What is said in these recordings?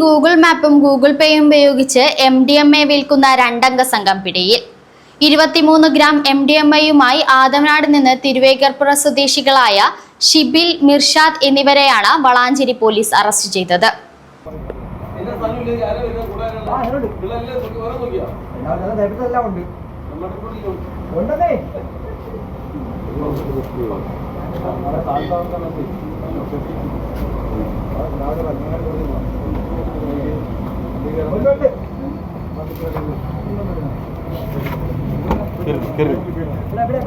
Google മാപ്പും Google പേയും ഉപയോഗിച്ച് M D M A വിൽക്കുന്ന രണ്ടംഗ സംഘം പിടിയിൽ. ഇരുപത്തിമൂന്ന് ഗ്രാം എം ഡി എം എയുമായി ആദമനാട് നിന്ന് തിരുവേഗർപ്പുറ സ്വദേശികളായ ഷിബിൽ മിർഷാദ് എന്നിവരെയാണ് വളാഞ്ചേരി പോലീസ് അറസ്റ്റ് ചെയ്തത്. സ്ഥലമില്ലെങ്കിൽ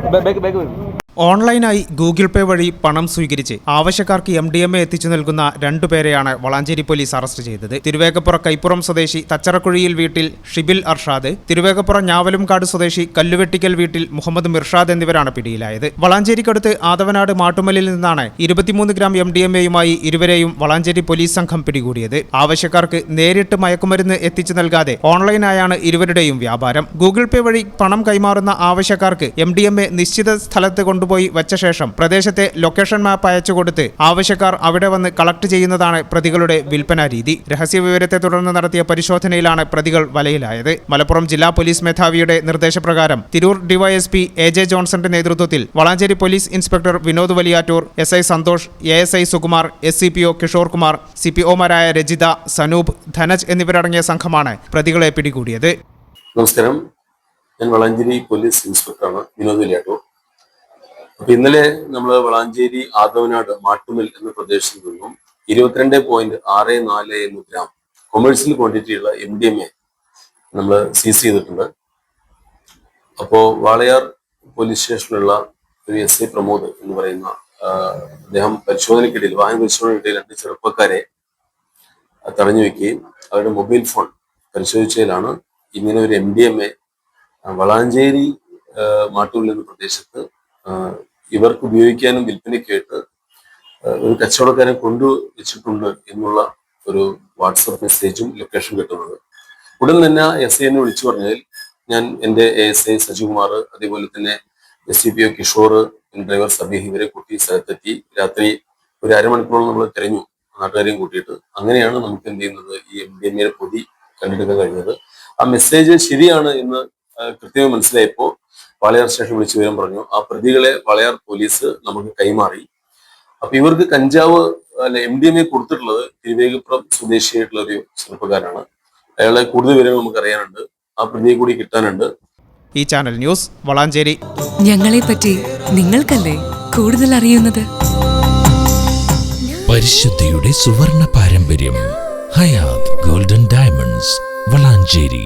ആരാ ഓൺലൈനായി ഗൂഗിൾ പേ വഴി പണം സ്വീകരിച്ച് ആവശ്യക്കാർക്ക് എം ഡി എം എ എത്തിച്ചു നൽകുന്ന രണ്ടുപേരെയാണ് വളാഞ്ചേരി പോലീസ് അറസ്റ്റ് ചെയ്തത്. തിരുവേഗപ്പുറ കൈപ്പുറം സ്വദേശി തച്ചറക്കുഴിയിൽ വീട്ടിൽ ഷിബിൽ അർഷാദ് തിരുവേഗപ്പുറ ഞാവലുംകാട് സ്വദേശി കല്ലുവെട്ടിക്കൽ വീട്ടിൽ മുഹമ്മദ് മിർഷാദ് എന്നിവരാണ് പിടിയിലായത്. വളാഞ്ചേരിക്കടുത്ത് ആദവനാട് മാട്ടുമലിൽ നിന്നാണ് ഇരുപത്തിമൂന്ന് ഗ്രാം എം ഡി എം എയുമായി ഇരുവരെയും വളാഞ്ചേരി പോലീസ് സംഘം പിടികൂടിയത്. ആവശ്യക്കാർക്ക് നേരിട്ട് മയക്കുമരുന്ന് എത്തിച്ചു നൽകാതെ ഓൺലൈനായാണ് ഇരുവരുടെയും വ്യാപാരം. ഗൂഗിൾ പേ വഴി പണം കൈമാറുന്ന ആവശ്യക്കാർക്ക് എം ഡി എം എ നിശ്ചിത സ്ഥലത്ത് കൊണ്ടുപോയി വെച്ച ശേഷം പ്രദേശത്തെ ലൊക്കേഷൻ മാപ്പ് അയച്ചു കൊടുത്ത് ആവശ്യക്കാർ അവിടെ വന്ന് കളക്ട് ചെയ്യുന്നതാണ് പ്രതികളുടെ വിൽപ്പനാ രീതി. രഹസ്യ വിവരത്തെ തുടർന്ന് നടത്തിയ പരിശോധനയിലാണ് പ്രതികൾ വലയിലായത്. മലപ്പുറം ജില്ലാ പോലീസ് മേധാവിയുടെ നിർദ്ദേശപ്രകാരം തിരൂർ ഡിവൈഎസ്പി എ ജെ ജോൺസന്റെ നേതൃത്വത്തിൽ Valanchery police inspector Vinod Valiyattur S I Santhosh A S I Sukumar S C P O Kishore Kumar C P ഒമാരായ Rajitha Sanoop Dhanaj എന്നിവരടങ്ങിയ സംഘമാണ് പ്രതികളെ പിടികൂടിയത്. നമസ്കാരം. ഞാൻ വളാഞ്ചേരി പോലീസ് ഇൻസ്പെക്ടറാണ് വിനോദ് വലിയാട്ടൂർ അപ്പൊ ഇന്നലെ നമ്മൾ വളാഞ്ചേരി ആദവനാട് മാട്ടുമിൽ എന്ന പ്രദേശത്ത് നിന്നും ഇരുപത്തിരണ്ട് പോയിന്റ് ആറ് നാല് എന്ന് ഗ്രാം കൊമേഴ്സ്യൽ ക്വാണ്ടിറ്റിയുള്ള എം ഡി എം എ നമ്മൾ സീസ് ചെയ്തിട്ടുണ്ട്. അപ്പോ വാളയാർ പോലീസ് സ്റ്റേഷനിലുള്ള ഒരു എസ് ഐ പ്രമോദ് എന്ന് പറയുന്ന അദ്ദേഹം പരിശോധനയ്ക്കിടയിൽ വാഹന പരിശോധനയ്ക്കിടയിൽ രണ്ട് ചെറുപ്പക്കാരെ തടഞ്ഞു വെക്കുകയും അവരുടെ മൊബൈൽ ഫോൺ പരിശോധിച്ചതിലാണ് ഇങ്ങനെ ഒരു M D M A Valanchery മാട്ടൂരിൽ എന്ന പ്രദേശത്ത് ഇവർക്ക് ഉപയോഗിക്കാനും വിൽപ്പനയ്ക്കായിട്ട് ഒരു കച്ചവടക്കാരെ കൊണ്ടു വെച്ചിട്ടുണ്ട് എന്നുള്ള ഒരു വാട്സപ്പ് മെസ്സേജും ലൊക്കേഷൻ കിട്ടുന്നത്. ഉടൻ തന്നെ എസ് ഐ എന്നെ വിളിച്ചു പറഞ്ഞതിൽ ഞാൻ എന്റെ എസ് ഐ സജികുമാർ അതേപോലെ തന്നെ S C P O Kishore driver Sabeeh ഇവരെ കൂട്ടി സ്ഥലത്തെത്തി. രാത്രി ഒരു അരമണിക്കൂറോളം നമ്മൾ തിരഞ്ഞു നാട്ടുകാരെയും കൂട്ടിയിട്ട്. അങ്ങനെയാണ് നമുക്ക് എന്ത് ചെയ്യുന്നത്? ഈ എം ഡി എം എ പൊതി കണ്ടെടുക്കാൻ കഴിഞ്ഞത്. ആ മെസ്സേജ് ശരിയാണ് എന്ന് കൃത്യമായി മനസ്സിലായപ്പോൾ വാളയാർ സ്റ്റേഷൻ വിളിച്ചു വിവരം പറഞ്ഞു. ആ പ്രതികളെ വാളയാർ പോലീസ് നമുക്ക് കൈമാറി. അപ്പൊ ഇവർക്ക് കഞ്ചാവ് അല്ല എം ഡി എം എ കൊടുത്തിട്ടുള്ളത് തിരുവേഗപ്പുറം സ്വദേശിയായിട്ടുള്ള ഒരു ചെറുപ്പക്കാരാണ് അയാളെ കൂടുതൽ വിവരങ്ങൾ നമുക്ക് അറിയാനുണ്ട്. ആ പ്രതിയെ കൂടി കിട്ടാനുണ്ട്. ഈ ചാനൽ ന്യൂസ് വളാഞ്ചേരി. ഞങ്ങളെ പറ്റി നിങ്ങൾക്കല്ലേ കൂടുതൽ അറിയുന്നത്? പരിശുദ്ധിയുടെ സുവർണ പാരമ്പര്യം ഹയാത് ഗോൾഡൻ ഡയമണ്ട്സ് വളാഞ്ചേരി.